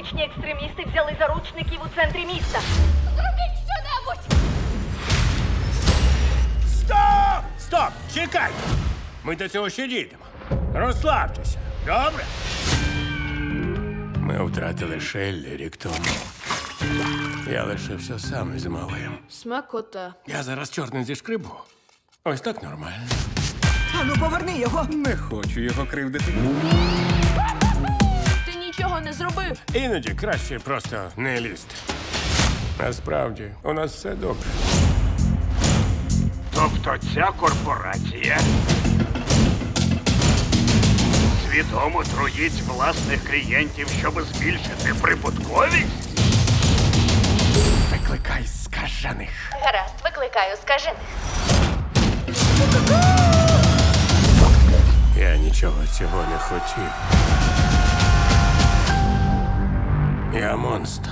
терористичні екстремісти взяли заручників у центрі міста. Зробіть що-небудь! Стоп! Стоп! Чекай! Ми до цього ще дійдемо. Розслабтеся, добре? Ми втратили Шеллі рік тому. Я лишився сам із малим. Смакота. Я зараз чорний зішкрибу. Ось так нормально. Ану, поверни його. Не хочу його кривдити. Ти зробив. Іноді краще просто не лізти. Насправді, у нас все добре. Тобто ця корпорація свідомо труїть власних клієнтів, щоб збільшити прибутковість? Викликай скажених. Гаразд, викликаю, скажи. Я нічого цього не хотів. Я монстр.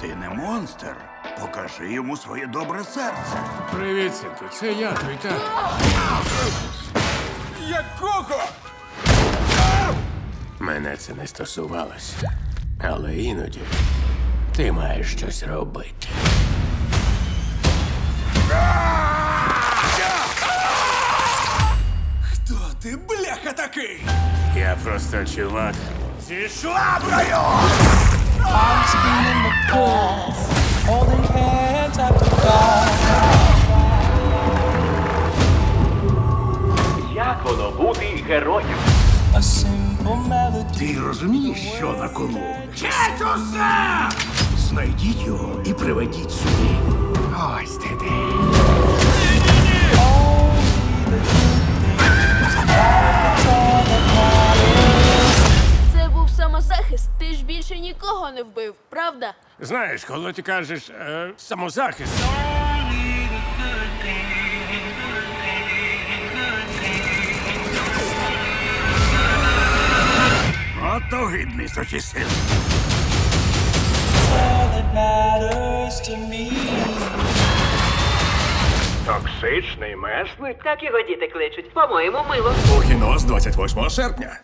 Ти не монстр. Покажи йому своє добре серце. Привіт, синку. Це я, твій тато. Якого? Мене це не стосувалося. Але іноді ти маєш щось робити. Хто ти, бляха, такий? Я просто чувак зі шваброю! in the past, holding hands after dark. Як воно бути героєм? A simple melody. Ти розумієш, що на кону? Геть усе! Знайдіть його і приведіть сюди. Ось ти де. Більше нікого не вбив, правда? Знаєш, коли ти кажеш е, самозахист. От огидний me. Токсичний месник? Так його діти кличуть. По-моєму, мило. У кіно з 28 серпня.